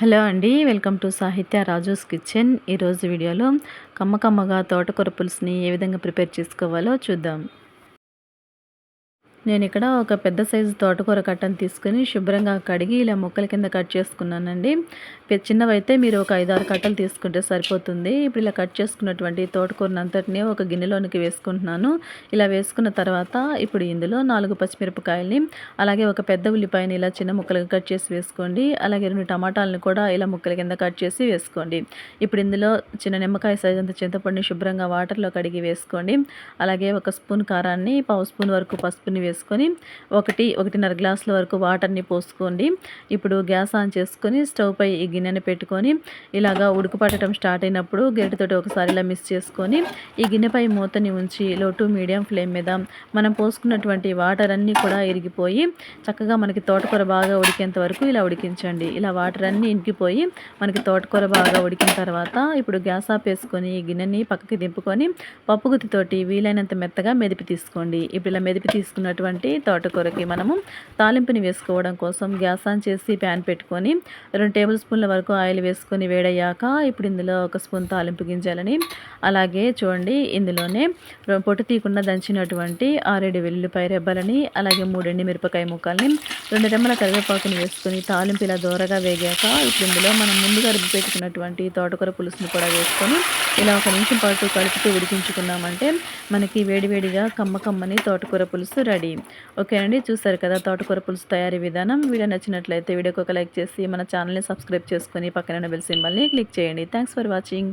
Hello అండి welcome to సాహిత్య Raju's kitchen. ఈరోజు వీడియోలో కమ్మకమ్మగా తోటకూర పులుసుని ఏ విధంగా ప్రిపేర్ చేసుకోవాలో చూద్దాం. నేను ఇక్కడ ఒక పెద్ద సైజు తోటకూర కట్టను తీసుకుని శుభ్రంగా కడిగి ఇలా ముక్కల కింద కట్ చేసుకున్నానండి. చిన్నవైతే మీరు ఒక ఐదారు కట్టలు తీసుకుంటే సరిపోతుంది. ఇప్పుడు ఇలా కట్ చేసుకున్నటువంటి తోటకూరను అంతటినీ ఒక గిన్నెలోనికి వేసుకుంటున్నాను. ఇలా వేసుకున్న తర్వాత ఇప్పుడు ఇందులో నాలుగు పచ్చిమిరపకాయల్ని అలాగే ఒక పెద్ద ఉల్లిపాయని ఇలా చిన్న ముక్కలుగా కట్ చేసి వేసుకోండి. అలాగే రెండు టమాటాలను కూడా ఇలా ముక్కల కింద కట్ చేసి వేసుకోండి. ఇప్పుడు ఇందులో చిన్న నిమ్మకాయ సైజు అంత చింతపండుని శుభ్రంగా వాటర్లో కడిగి వేసుకోండి. అలాగే ఒక స్పూన్ కారాన్ని పావు స్పూన్ వరకు పసుపుని చేసుకొని ఒకటి ఒకటిన్నర గ్లాసుల వరకు వాటర్ని పోసుకోండి. ఇప్పుడు గ్యాస్ ఆన్ చేసుకొని స్టవ్ పై ఈ గిన్నెని పెట్టుకొని ఇలాగా ఉడుకుపట్టడం స్టార్ట్ అయినప్పుడు గరిటెతోటి ఒకసారి ఇలా మిక్స్ చేసుకొని ఈ గిన్నెపై మూతని ఉంచి లో టు మీడియం ఫ్లేమ్ మీద మనం పోసుకున్నటువంటి వాటర్ అన్నీ కూడా ఇరిగిపోయి చక్కగా మనకి తోటకూర బాగా ఉడికేంత వరకు ఇలా ఉడికించండి. ఇలా వాటర్ అన్నీ ఇంకిపోయి మనకి తోటకూర బాగా ఉడికిన తర్వాత ఇప్పుడు గ్యాస్ ఆఫ్ వేసుకొని ఈ గిన్నెని పక్కకి దింపుకొని పప్పుగుత్తితోటి వీలైనంత మెత్తగా మెదిపి తీసుకోండి. ఇప్పుడు ఇలా మెదిపి తీసుకున్నటువంటి తోటకూరకి మనము తాలింపుని వేసుకోవడం కోసం గ్యాస్ ఆన్ చేసి ప్యాన్ పెట్టుకొని రెండు టేబుల్ స్పూన్ల వరకు ఆయిల్ వేసుకొని వేడయ్యాక ఇప్పుడు ఇందులో ఒక స్పూన్ తాలింపు గింజలని అలాగే చూడండి ఇందులోనే పొట్టు తీయకుండా దంచినటువంటి ఆరేడు వెల్లుల్లిపాయ రెబ్బలని అలాగే మూడెండి మిరపకాయ ముక్కల్ని రెండు రెమ్మల కరివేపాకుని వేసుకొని తాలింపు ఇలా దూరగా వేగాక ఇప్పుడు ఇందులో మనం ముందుగా రుబ్బి పెట్టుకున్నటువంటి తోటకూర పులుసుని కూడా వేసుకొని ఇలా ఒక నిమిషం పాటు కలుపుతూ ఉడికించుకున్నామంటే మనకి వేడివేడిగా కమ్మ కమ్మని తోటకూర పులుసు రెడీ. ఓకేనండి చూసారు కదా తోటకూర పులుసు తయారీ విధానం. వీడియో నచ్చినట్లయితే వీడియోకి ఒక లైక్ చేసి మన ఛానల్ని సబ్స్క్రైబ్ చేసుకొని పక్కన బెల్ సింబల్ని క్లిక్ చేయండి. Thanks for watching